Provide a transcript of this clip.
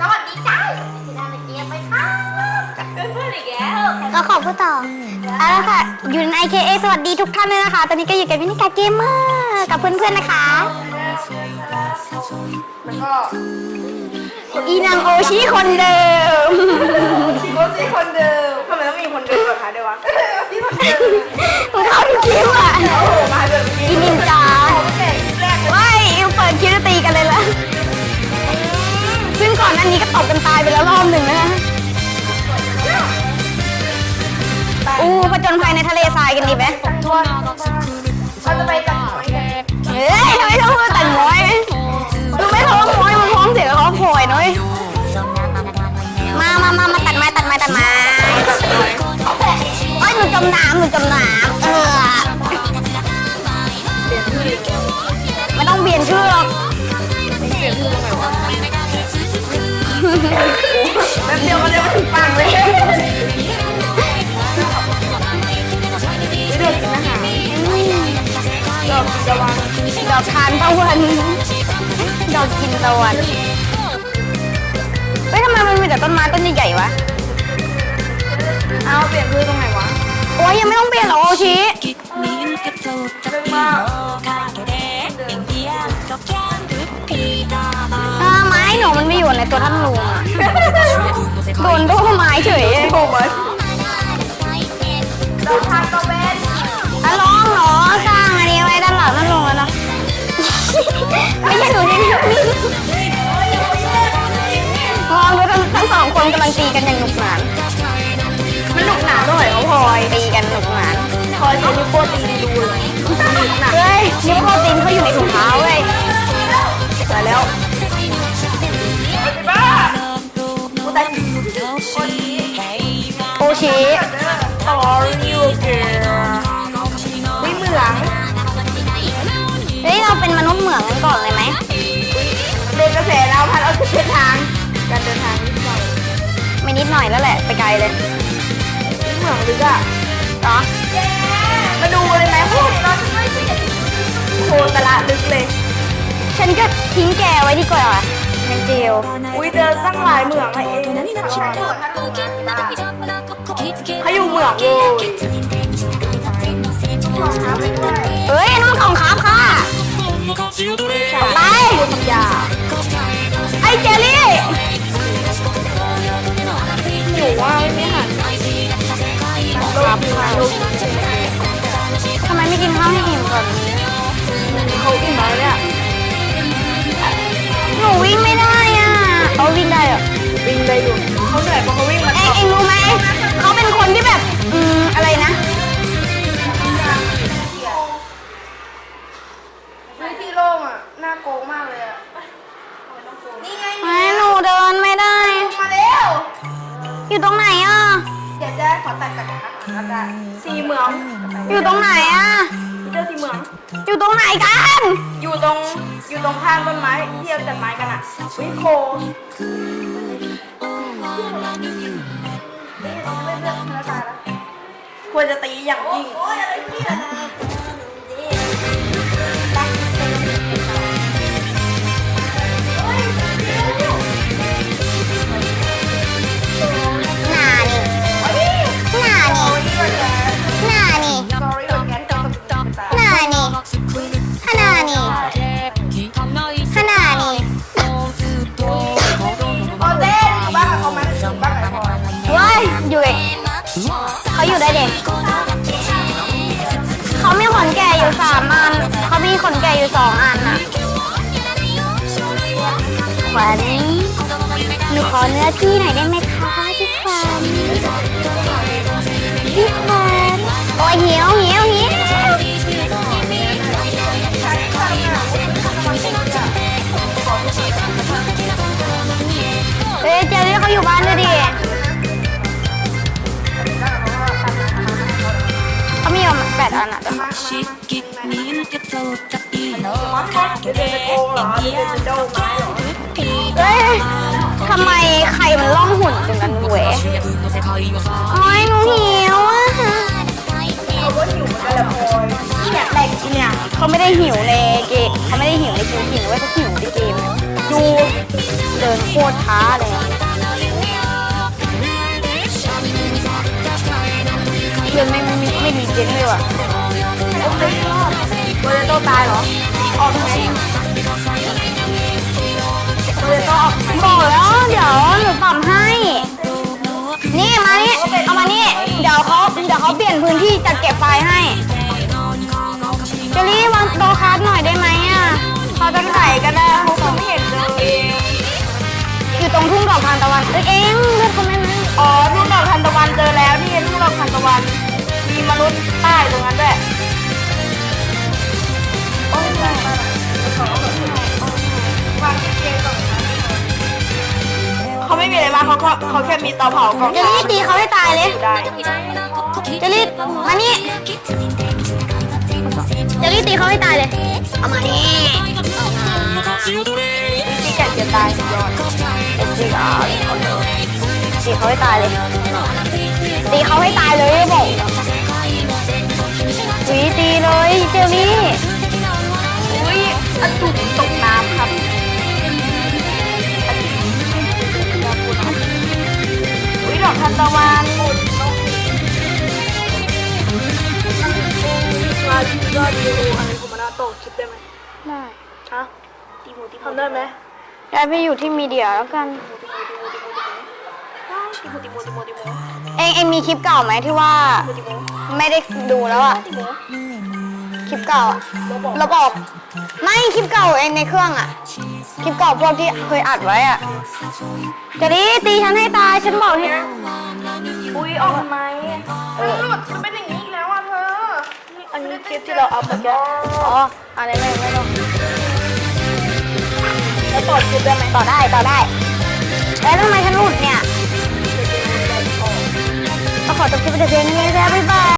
สวัสดีจ้าที่ทำเกมไปค่ะกับเพื่อนๆอีกแล้วก็ขอพูดต่อเอาละค่ะอยู่ใน IKA สวัสดีทุกท่านเลยนะคะ ตอนนี้ก็อยู่กับวินิกาเกมเมอร์กับเพื่อนๆนะคะ แล้วก็อีนางโอชิคนเดิม โรซี่คนเดิมทำไมต้องมีคนเดิมแบบคะด้วยวะที่คนเดิมมึงเข้าทุกคลิปอะโอ้โหมาแบบนี้อีนินจาแต่แรกเลย ตบกันตายไปแล้วรอบหนึ่งนะคะอู้ผจญภัยในทะเลทรายกันดีไหมตัวเราจะไปจับหอยกันเฮ้ยทำไมต้องพูดแต่งม้อยมึงไม่ท้องม้อยมึงท้องเสียท้องโผล่น้อยมามามามาตัดไม้ตัดไม้ตัดไม้เอ้ยหนูจมน้ำหนูจมน้ำ อกจะวางดอกทานตะวันดอกกินตะวันเฮ้ยทำไมมันมีแต่ต้นไม้ต้นใหญ่ๆวะเอาเปลี่ยนชื่อตรงไหนวะโอ้ยยังไม่ต้องเปลี่ยนหรอกโอชิเออไม้หนูมันไม่อยู่ในตัวท่านลุงอะโดนโด กำลังตีกันอย่างหนุกหนานมันหนุกหนาด้วยเหรอพลอยตีกันหนุกหนานพลอยใช้นิ้วโป้งตีดูเลยหนักเฮ้ยนิ้วโปรตีนเขาอยู่ในถุงเท้าเว้ยไปแล้วบ้ากูได้โอชิต่อริวเกอร์วิเหมืองเฮ้ยเราเป็นมนุษย์เหมืองกันก่อนเลยไหมเดินกระแสแล้วพันเอาเส้นทางการเดินทาง นิดหน่อยไม่นิดหน่อยแล้วแหละ ไปไกลเลยวิเหมืองลึกอะเหรอมาดูเลยไหมพวกเราจะไม่สิโคตรละลึกเลย ฉันก็ทิ้งแกไว้ดีกว่าแมงเจลอุ้ยเจอตั้งหลายเหมืองเลยเองเขาอยู่เหมืองเลยเฮ้ย อิ่มก่อนเขาอิ่มแล้วเนี่ยหนูวิ่งไม่ได้อะเขาวิ่งได้เหรอวิ่งได้อยู่เขาเหนื่อยเพราะเขาวิ่งมาเองเองรู้ไหมเขาเป็นคนที่แบบอืมอะไรนะวิที่โล่งอะน่าโกงมากเลยอะนี่ไงไม่หนูเดินไม่ได้ มาเร็วอยู่ตรงไหนอะเดี๋ยวจะขอตัดกันนะคะแล้วก็สีเหมืองอยู่ตรงไหนอะ เจอสีเหมือง อยู่ตรงไหนกันอยู่ตรงอยู่ตรงข้างต้นไม้ที่เราจัดไม้กันอะวิโคควรจะตีอย่างยิ่ง อยู่ได้เด็กเขามีขนแก่อยู่สามอัน เขามีขนแก่อยู่สองอันน่ะขวัญหนูขอเนื้อที่หน่อยได้ไหมคะพี่ขวัญพี่ขวัญโอ้ยหิวหิวหิว นอะเดี๋ยวจะโกเหรอเดี๋ยวจะโดนไม้เหรอเฮ้ยทำไมใครมันล่องหุ่นตรงนั้นเว้ยโอ้ยหนูหิวอะเขาก็หิวกันละพอยเนี่ยแหลกเนี่ยเขาไม่ได้หิวในเกมเขาไม่ได้หิวในเกมหิวเว้ยเขาหิวในเกมดูเดินโคตรช้าเลยเพื่อนไม่ไม่ไม่ไม่มีเจนเลยว่ะ โอ้ยโปเตโต้ตายเหรอ ออกไหมโปเตโต้ออกไหมบอกแล้ว เดี๋ยวหนูปรับให้ นี่มานี่เอามานี่ เดี๋ยวเขาเดี๋ยวเขาเปลี่ยนพื้นที่จัดเก็บไฟล์ให้เจลลี่วางโต๊ะคราฟหน่อยได้ไหมอะเขาจะใส่กันนะผมไม่เห็นเลยอยู่ตรงทุ่งดอกทานตะวันเอ้ยเองเลือดเขาไม่มอ๋ วางเกงตรงนั้นเขาไม่มีอะไรมากเขาเขาเขาแค่มีเตาเผากองเจลลี่ตีเขาให้ตายเลยได้เจลลี่มานี่เจลลี่ตีเขาให้ตายเลยเอามานี่ที่แก่เกียรตายสุดยอดเอ็นจีก็เอาตีเขาให้ตายเลยตีเขาให้ตายเลยบอกหวีตีเลยเจลลี่ อุ้ยอตุกตกน้ำครับอุ้ยดอกทานตะวันมาก็ดีโออะไรของมันโตคลิปได้ไหมได้ฮะตีมูตีทำได้ไหมย้ายไปอยู่ที่มีเดียแล้วกันตีมูตีมูตีมูตีมูเองเองมีคลิปเก่าไหมที่ว่าตีมูไม่ได้ดูแล้วอะตีมู คลิปเก่าอะเราบอกเราบอกไม่คลิปเก่าเองในเครื่องอะคลิปเก่าพวกที่เคยอัดไว้อะเจลลี่ตีฉันให้ตายฉันบอกให้อุ้ยออกทำไมเออหลุดมันเป็นอย่างนี้อีกแล้วอะเธออันนี้คลิปที่เราเอาไปแกอ๋ออะไรไม่ไม่ต้องแล้วต่อคลิปได้ไหมต่อได้ต่อได้แล้วทำไมฉันหลุดเนี่ยก็ขอจบคลิปไปแต่เพียงนี้แล้วบ๊ายบาย